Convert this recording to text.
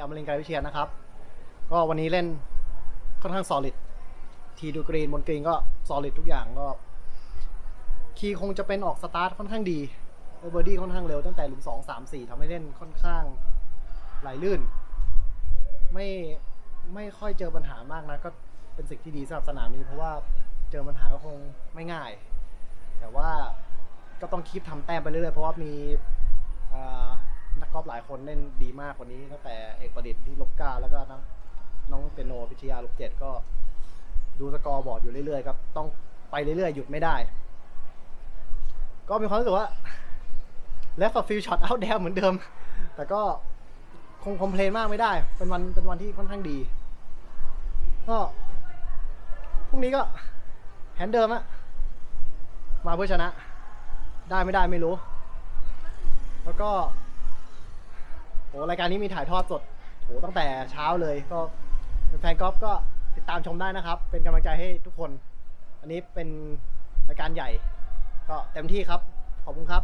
อมรินทร์ไกรวิเชียนนะครับ ก็วันนี้เล่นค่อนข้าง solid ทีดูกรีนบนกรีนก็ solid ทุกอย่างก็ คีย์คงจะเป็นออกสตาร์ทค่อนข้างดีเบอร์ดี้ค่อนข้างเร็วตั้งแต่หลุมสองสามสี่ทำให้เล่นค่อนข้างไหลลื่น ไม่ไม่ค่อยเจอปัญหามากนะก็เป็นสิ่งที่ดีสำหรับสนามนี้ เพราะว่าเจอปัญหาก็คงไม่ง่าย แต่ว่าก็ต้องคีบทำแต้มไปเรื่อยๆเพราะว่ามีอ่านักกอล์ฟหลายคนเล่นดีมากกว่านี้ตั้งแต่เอกประดิษฐ์ที่ลบเก้าแล้วก็น้องน้องเปยโนพิชยาลบเจ็ดก็ ดูสกอร์บอร์ดอยู่เรื่อยๆครับ ต้องไปเรื่อยๆ หยุดไม่ได้ ก็มีความรู้สึกว่า แล้วกับฟิลช็อตเอาแดมเหมือนเดิม แต่ก็คงคอมเพลนมากไม่ได้ เป็นวันเป็นวันที่ค่อนข้างดี ก็พรุ่งนี้ก็แผนเดิมอะมาเพื่อชนะ ได้ไม่ได้ไม่รู้ แล้วก็ โอ้รายการนี้มีถ่ายทอดสดโอ้ตั้งแต่เช้าเลยก็แฟนกอล์ฟก็ติดตามชมได้นะครับ เป็นกำลังใจให้ทุกคน อันนี้เป็นรายการใหญ่ ก็เต็มที่ครับ ขอบคุณครับ